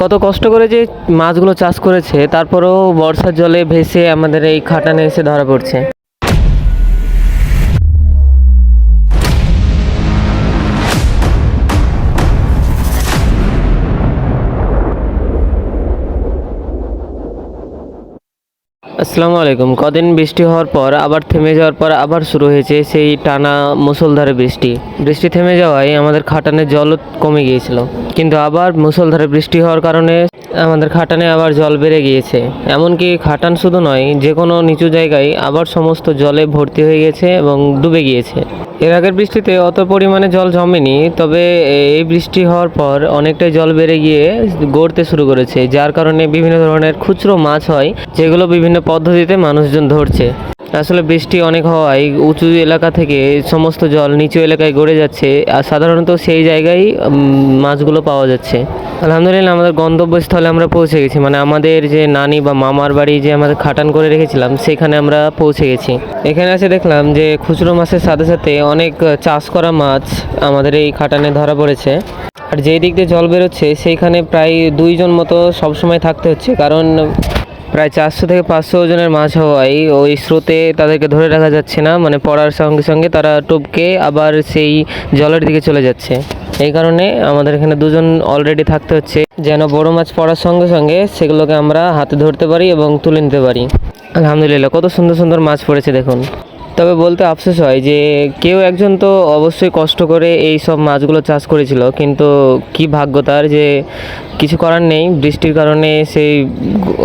কত কষ্ট করে যে মাছগুলো চাষ করেছে, তারপরেও বর্ষার জলে ভেসে আমাদের এই খাটানে এসে ধরা পড়ছে। আসসালামু আলাইকুম। কদিন বৃষ্টি হওয়ার পর, আবার থেমে যাওয়ার পর আবার শুরু হয়েছে সেই টানা মুসলধারে বৃষ্টি। বৃষ্টি থেমে যাওয়ায় আমাদের খাটানের জল কমে গিয়েছিল। কিন্তু আবার মুসলধারে বৃষ্টি হওয়ার কারণে আমাদের খাটানে আবার জল বেড়ে গিয়েছে। এমনকি খাটান শুধু নয় যে কোনো নিচু জায়গায় আবার সমস্ত জলে ভর্তি হয়ে গেছে এবং ডুবে গিয়েছে। এর আগের বৃষ্টিতে অত পরিমাণে জল জমেনি, তবে এই বৃষ্টি হওয়ার পর অনেকটাই জল বেড়ে গিয়ে গড়তে শুরু করেছে, যার কারণে বিভিন্ন ধরনের খুচরো মাছ হয়, যেগুলো বিভিন্ন পদ্ধতিতে মানুষজন ধরছে। আসলে বৃষ্টি অনেক হওয়ায় উঁচু এলাকা থেকে সমস্ত জল নিচু এলাকায় গড়ে যাচ্ছে, আর সাধারণত সেই জায়গায় মাছগুলো পাওয়া যাচ্ছে। আলহামদুলিল্লাহ, আমাদের গন্তব্যস্থলে আমরা পৌঁছে গেছি। মানে আমাদের যে নানি বা মামার বাড়ি যে আমাদের খাটান করে রেখেছিলাম, সেখানে আমরা পৌঁছে গেছি। এখানে এসে দেখলাম যে খুচরো মাছের সাথে সাথে অনেক চাষ করা মাছ আমাদের এই খাটানে ধরা পড়েছে। আর যেই দিক দিয়ে জল বেরোচ্ছে, সেইখানে প্রায় দুইজন মতো সবসময় থাকতে হচ্ছে। কারণ প্রায় চারশো থেকে পাঁচশো ওজনের মাছ হওয়ায় ওই স্রোতে তাদেরকে ধরে রাখা যাচ্ছে না মানে পড়ার সঙ্গে সঙ্গে তারা টপকে আবার সেই জলের দিকে চলে যাচ্ছে। এই কারণে আমাদের এখানে দুজন অলরেডি থাকতে হচ্ছে, যেন বড় মাছ পড়ার সঙ্গে সঙ্গে সেগুলোকে আমরা হাতে ধরতে পারি এবং তুলে নিতে পারি। আলহামদুলিল্লাহ, কত সুন্দর সুন্দর মাছ পড়েছে দেখুন। তবে বলতে আফসোস হয় যে কেউ একজন তো অবশ্যই কষ্ট করে এই সব মাছগুলো চাষ করেছিল, কিন্তু কি ভাগ্য তার যে কিছু করার নেই। বৃষ্টির কারণে সেই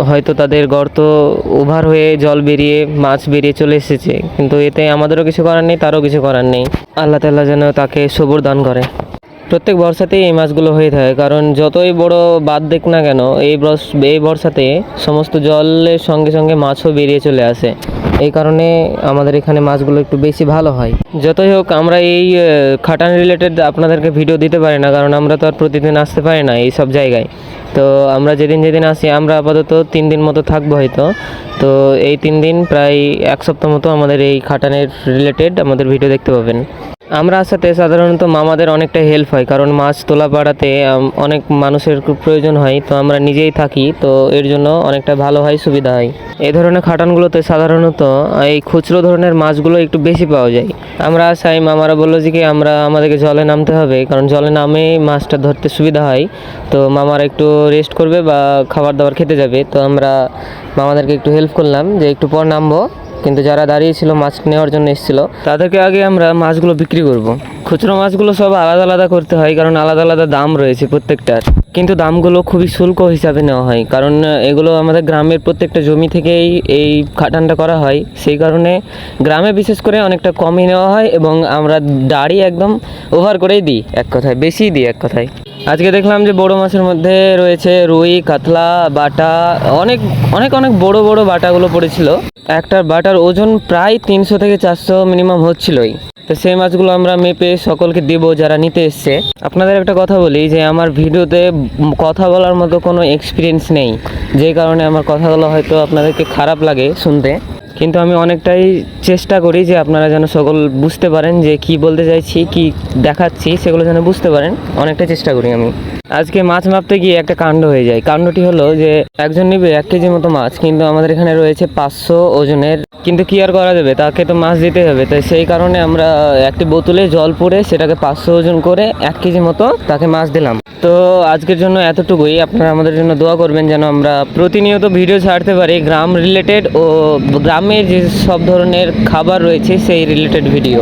হয়তো তাদের গর্ত ওভার হয়ে জল বেরিয়ে মাছ বেরিয়ে চলে এসেছে, কিন্তু এতে আমাদেরও কিছু করার নেই, তারও কিছু করার নেই। আল্লাহ তাল্লাহ যেন তাকে সবুর দান করে। প্রত্যেক বর্ষাতেই এই মাছগুলো হয়ে থাকে, কারণ যতই বড় বাদ দেখ না কেন, এই বর্ষ, এই বর্ষাতে সমস্ত জলের সঙ্গে সঙ্গে মাছও বেরিয়ে চলে আসে। এই কারণে আমাদের এখানে মাছগুলো একটু বেশি ভালো হয়। যতই হোক, আমরা এই খাটান রিলেটেড আপনাদেরকে ভিডিও দিতে পারি না, কারণ আমরা তো আর প্রতিদিন আসতে পারি না এই সব জায়গায়। তো আমরা যেদিন যেদিন আসি, আমরা আপাতত তিন দিন মতো থাকব হয়তো। তো এই তিন দিন প্রায় এক সপ্তাহ মতো আমাদের এই খাটানের রিলেটেড আমাদের ভিডিও দেখতে পাবেন। আমরা আসাতে সাধারণত মামাদের অনেকটা হেল্প হয়, কারণ মাছ তোলা পাড়াতে অনেক মানুষের প্রয়োজন হয়, তো আমরা নিজেই থাকি, তো এর জন্য অনেকটা ভালো হয়, সুবিধা হয়। এই ধরনের খাটানগুলোতে সাধারণত এই খুচরো ধরনের মাছগুলো একটু বেশি পাওয়া যায়। আমরা আসাই মামারা বলল যে কি, আমরা, আমাদেরকে জলে নামতে হবে, কারণ জলে নামে মাছটা ধরতে সুবিধা হয়, তো মামারা একটু রেস্ট করবে বা খাবার দাবার খেতে যাবে, তো আমরা মামাদেরকে একটু হেল্প করলাম যে একটু পর নামবো। কিন্তু যারা দাঁড়িয়ে ছিল মাছ নেওয়ার জন্য এসেছিল, তাদেরকে আগে আমরা মাছগুলো বিক্রি করব। খুচরো মাছগুলো সব আলাদা আলাদা করতে হয়, কারণ আলাদা আলাদা দাম রয়েছে প্রত্যেকটার। কিন্তু দামগুলো খুবই শুল্ক হিসাবে নেওয়া হয়, কারণ এগুলো আমাদের গ্রামের প্রত্যেকটা জমি থেকেই এই খাটানটা করা হয়। সেই কারণে গ্রামে বিশেষ করে অনেকটা কমই নেওয়া হয় এবং আমরা দাড়ি একদম ওভার করেই দিই, এক কথায়, বেশিই দিই এক কথায়। আজকে দেখলাম যে বড় মাছের মধ্যে রয়েছে রুই, কাতলা, বাটা, অনেক অনেক অনেক বড় বড় বাটাগুলো পড়েছিল। একটার বাটার ওজন প্রায় তিনশো থেকে চারশো মিনিমাম হচ্ছিলই। তো সেই মাছগুলো আমরা মেপে সকলকে দেব যারা নিতে এসছে। আপনাদের একটা কথা বলি যে আমার ভিডিওতে কথা বলার মতো কোনো এক্সপিরিয়েন্স নেই। যেই কারণে আমার কথাগুলো হয়তো আপনাদেরকে খারাপ লাগে শুনতে। কিন্তু আমি অনেকটাই চেষ্টা করি যে আপনারা যেন সকল বুঝতে পারেন যে কি বলতে চাইছি, কি দেখাচ্ছি, সেগুলো যেন বুঝতে পারেন। অনেকটাই চেষ্টা করি আমি। আজকে মাছ মাপতে গিয়ে একটা কাণ্ড হয়ে যায়। কাণ্ডটি হলো যে, একজন নিবে এক কেজি মতো মাছ, কিন্তু আমাদের এখানে রয়েছে পাঁচশো ওজনের। কিন্তু কি আর করা যাবে? তাকে তো মাছ দিতে হবে। তাই সেই কারণে আমরা একটি বোতলে জল পরে সেটাকে পাঁচশো ওজন করে এক কেজি মতো তাকে মাছ দিলাম। তো আজকের জন্য এতটুকুই। আপনারা আমাদের জন্য দোয়া করবেন যেন আমরা প্রতিনিয়ত ভিডিও ছাড়তে পারি গ্রাম রিলেটেড ও গ্রামে যে সব ধরনের খাবার রয়েছে, সেই রিলেটেড ভিডিও